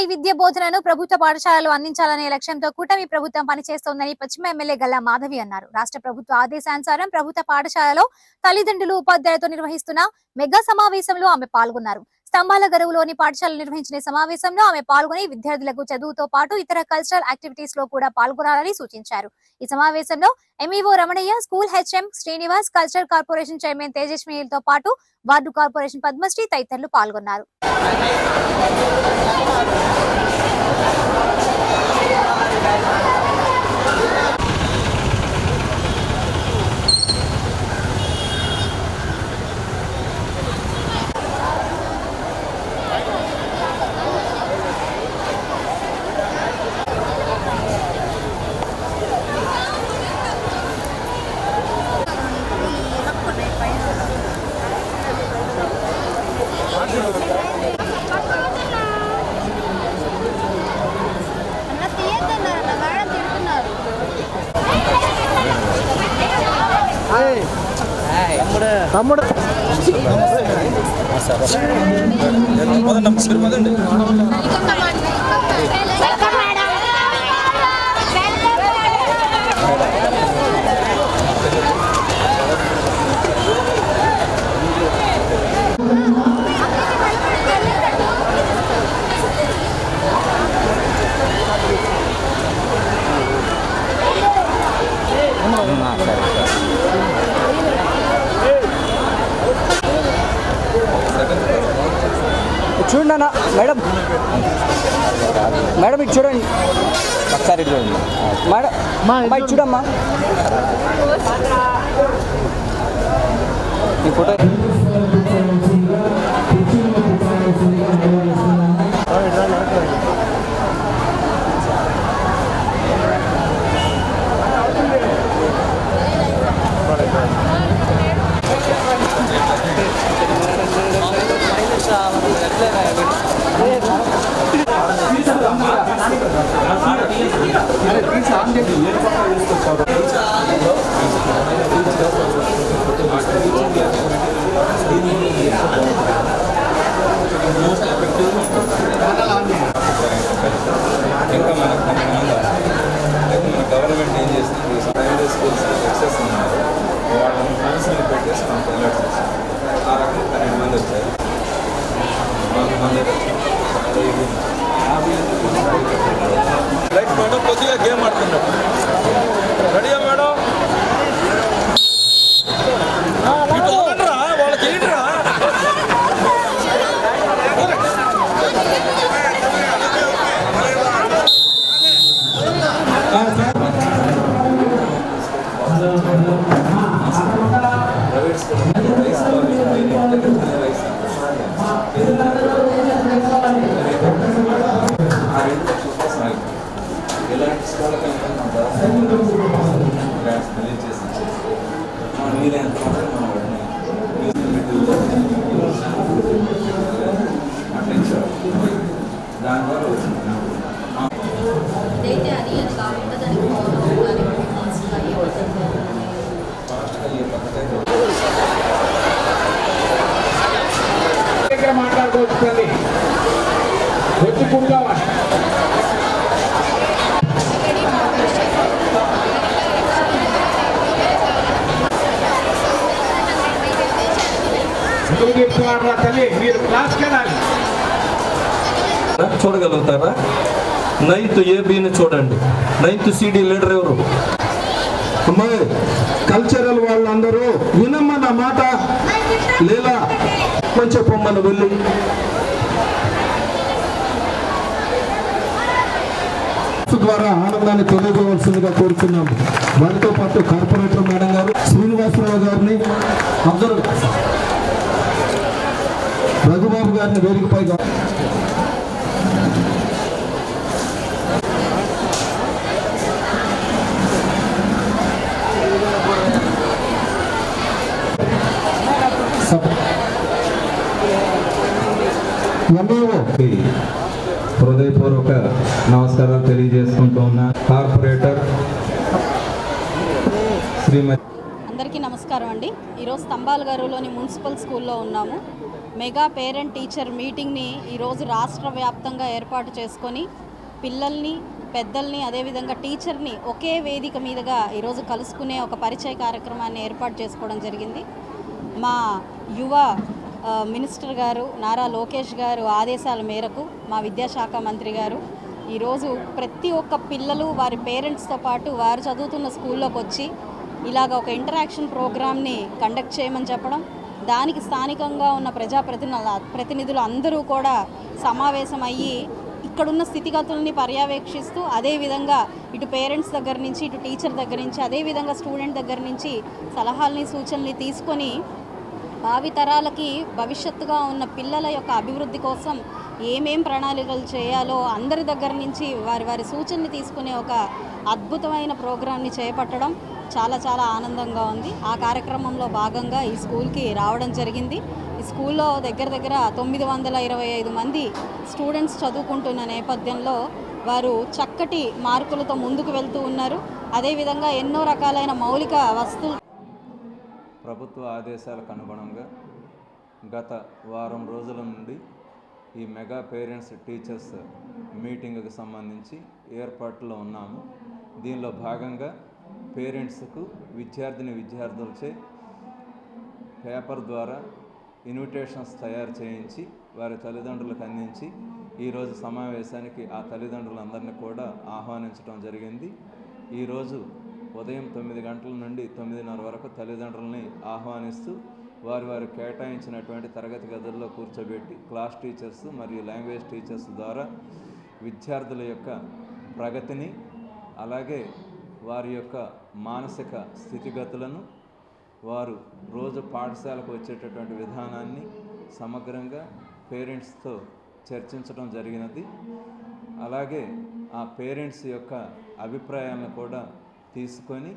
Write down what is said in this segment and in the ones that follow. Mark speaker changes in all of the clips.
Speaker 1: స్థాయి విద్య బోధనను ప్రభుత్వ పాఠశాలలు అందించాలనే లక్ష్యంతో కూటమి ప్రభుత్వం పనిచేస్తోందని పశ్చిమ ఎమ్మెల్యే గల్లా మాధవి అన్నారు. రాష్ట్ర ప్రభుత్వ ఆదేశానుసారం ప్రభుత్వ పాఠశాలలో తల్లిదండ్రులు ఉపాధ్యాయులతో నిర్వహిస్తున్న మెగా సమావేశంలో ఆమె పాల్గొన్నారు. స్తంభాల గరువులోని పాఠశాల నిర్వహించిన సమావేశంలో ఆమె పాల్గొని విద్యార్థులకు చదువుతో పాటు ఇతర కల్చరల్ యాక్టివిటీస్లో కూడా పాల్గొనాలని సూచించారు. ఈ సమావేశంలో MEO Ramanaiah school HM Srinivas cultural corporation chairman తేజస్వినిలతో పాటు వార్డు కార్పొరేషన్ పద్మశ్రీ తదితరులు పాల్గొన్నారు.
Speaker 2: తమ్ముడు చూడండి మేడం. మేడం ఇటు చూడండి.
Speaker 3: ఒకసారి చూడండి.
Speaker 2: మేడం అమ్మా ఇటు చూడమ్మా.
Speaker 3: ఈ ఫోటో
Speaker 4: ద్వారా వచ్చింది
Speaker 5: అయితే అది అది కాకుండా
Speaker 6: దగ్గర వచ్చి కూర్చోవాలి ఎందుకు తల్లి మీరు క్లాస్కి వెళ్ళాలి.
Speaker 4: చూడగలుగుతారా? నైన్త్ ఏబీని చూడండి. నైన్త్ సిడి లీడర్ ఎవరు?
Speaker 7: అమ్మాయి కల్చరల్ వాళ్ళందరూ వినమ్మ నా మాట లేదా కొంచెం పొమ్మను వెళ్ళి ద్వారా ఆనందాన్ని తెలియజేయవలసిందిగా కోరుతున్నాము వారితో పాటు కార్పొరేటర్ మేడం గారు శ్రీనివాసరావు గారిని అందరూ రఘుబాబు గారిని వేదికపై ఎంఏఓ
Speaker 8: హృదయపూర్వక నమస్కారాలు తెలియజేసుకుంటూ ఉన్నా కార్పొరేటర్ శ్రీమతి
Speaker 9: అందరికీ నమస్కారం అండి. ఈరోజు స్తంభాల గారులోని మున్సిపల్ స్కూల్లో ఉన్నాము.
Speaker 5: మెగా పేరెంట్ టీచర్ మీటింగ్ని ఈరోజు రాష్ట్ర వ్యాప్తంగా ఏర్పాటు చేసుకొని పిల్లల్ని పెద్దల్ని అదేవిధంగా టీచర్ని ఒకే వేదిక మీదుగా ఈరోజు కలుసుకునే ఒక పరిచయ కార్యక్రమాన్ని ఏర్పాటు చేసుకోవడం జరిగింది. మా యువ మినిస్టర్ గారు నారా లోకేష్ గారు ఆదేశాల మేరకు మా విద్యాశాఖ మంత్రి గారు ఈరోజు ప్రతి ఒక్క పిల్లలు వారి పేరెంట్స్తో పాటు వారు చదువుతున్న స్కూల్లోకి వచ్చి ఇలాగ ఒక ఇంటరాక్షన్ ప్రోగ్రామ్ని కండక్ట్ చేయమని చెప్పడం దానికి స్థానికంగా ఉన్న ప్రజాప్రతినిధుల ప్రతినిధులు అందరూ కూడా సమావేశం అయ్యి ఇక్కడున్న స్థితిగతుల్ని పర్యవేక్షిస్తూ అదేవిధంగా ఇటు పేరెంట్స్ దగ్గర నుంచి ఇటు టీచర్ దగ్గర నుంచి అదేవిధంగా స్టూడెంట్ దగ్గర నుంచి సలహాలని సూచనల్ని తీసుకొని భావితరాలకి భవిష్యత్తుగా ఉన్న పిల్లల యొక్క అభివృద్ధి కోసం ఏమేం ప్రణాళికలు చేయాలో అందరి దగ్గర నుంచి వారి వారి సూచనని తీసుకునే ఒక అద్భుతమైన ప్రోగ్రాంని చేపట్టడం చాలా చాలా ఆనందంగా ఉంది. ఆ కార్యక్రమంలో భాగంగా ఈ స్కూల్కి రావడం జరిగింది. ఈ స్కూల్లో దగ్గర దగ్గర తొమ్మిది వందల ఇరవై ఐదు మంది స్టూడెంట్స్ చదువుకుంటున్న నేపథ్యంలో వారు చక్కటి మార్కులతో ముందుకు వెళ్తూ ఉన్నారు. అదేవిధంగా ఎన్నో రకాలైన మౌలిక వస్తు
Speaker 3: ప్రభుత్వ ఆదేశాలకు అనుగుణంగా గత వారం రోజుల నుండి ఈ మెగా పేరెంట్స్ టీచర్స్ మీటింగ్కి సంబంధించి ఏర్పాట్లో ఉన్నాము. దీనిలో భాగంగా పేరెంట్స్కు విద్యార్థిని విద్యార్థులచే పేపర్ ద్వారా ఇన్విటేషన్స్ తయారు చేయించి వారి తల్లిదండ్రులకు అందించి ఈరోజు సమావేశానికి ఆ తల్లిదండ్రులందరినీ కూడా ఆహ్వానించడం జరిగింది. ఈరోజు ఉదయం తొమ్మిది గంటల నుండి తొమ్మిదిన్నర వరకు తల్లిదండ్రులని ఆహ్వానిస్తూ వారి వారు కేటాయించినటువంటి తరగతి గదుల్లో కూర్చోబెట్టి క్లాస్ టీచర్స్ మరియు లాంగ్వేజ్ టీచర్స్ ద్వారా విద్యార్థుల యొక్క ప్రగతిని అలాగే వారి యొక్క మానసిక స్థితిగతులను వారు రోజు పాఠశాలకు వచ్చేటటువంటి విధానాన్ని సమగ్రంగా పేరెంట్స్తో చర్చించడం జరిగినది. అలాగే ఆ పేరెంట్స్ యొక్క అభిప్రాయాలను కూడా తీసుకొని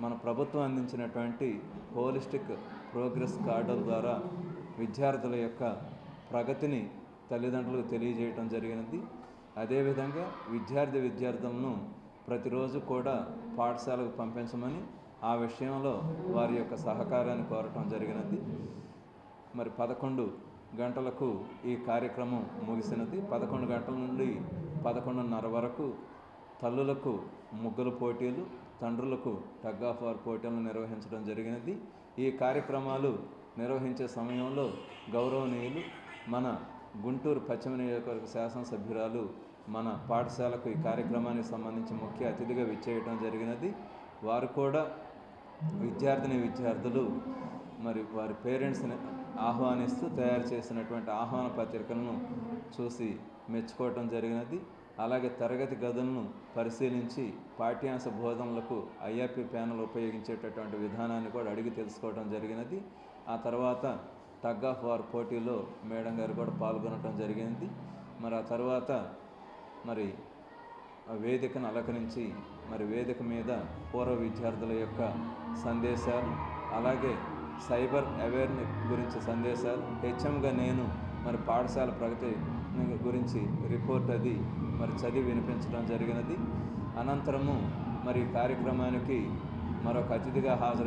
Speaker 3: మన ప్రభుత్వం అందించినటువంటి హోలిస్టిక్ ప్రోగ్రెస్ కార్డుల ద్వారా విద్యార్థుల యొక్క ప్రగతిని తల్లిదండ్రులకు తెలియజేయటం జరిగినది. అదేవిధంగా విద్యార్థి విద్యార్థులను ప్రతిరోజు కూడా పాఠశాలకు పంపించమని ఆ విషయంలో వారి యొక్క సహకారాన్ని కోరటం జరిగినది. మరి పదకొండు గంటలకు ఈ కార్యక్రమం ముగిసినది. పదకొండు గంటల నుండి పదకొండున్నర వరకు తల్లులకు ముగ్గుల పోటీలు తండ్రులకు టగ్ ఆఫ్ వార్ పోటీలను నిర్వహించడం జరిగినది. ఈ కార్యక్రమాలు నిర్వహించే సమయంలో గౌరవనీయులు మన గుంటూరు పశ్చిమ నియోజకవర్గ శాసనసభ్యురాలు మన పాఠశాలకు ఈ కార్యక్రమానికి సంబంధించి ముఖ్య అతిథిగా విచ్చేయటం జరిగినది. వారు కూడా విద్యార్థిని విద్యార్థులు మరి వారి పేరెంట్స్ని ఆహ్వానిస్తూ తయారు చేసినటువంటి ఆహ్వాన పత్రికలను చూసి మెచ్చుకోవటం జరిగినది. అలాగే తరగతి గదులను పరిశీలించి పాఠ్యాంశ బోధనలకు ఐఆర్పి ప్యానల్ ఉపయోగించేటటువంటి విధానాన్ని కూడా అడిగి తెలుసుకోవడం జరిగినది. ఆ తర్వాత టగ్ ఆఫ్ వార్ పోటీలో మేడం గారు కూడా పాల్గొనడం జరిగింది. మరి ఆ తర్వాత మరి ఆ వేదికను అలంకరించి మరి వేదిక మీద పూర్వ విద్యార్థుల యొక్క సందేశాలు అలాగే సైబర్ అవేర్నెస్ గురించి సందేశాలు హెచ్ఎంగా నేను మరి పాఠశాల ప్రగతి గురించి రిపోర్ట్ అది మరి చదివి వినిపించడం జరిగినది. అనంతరము మరి కార్యక్రమానికి మరొక అతిథిగా హాజరు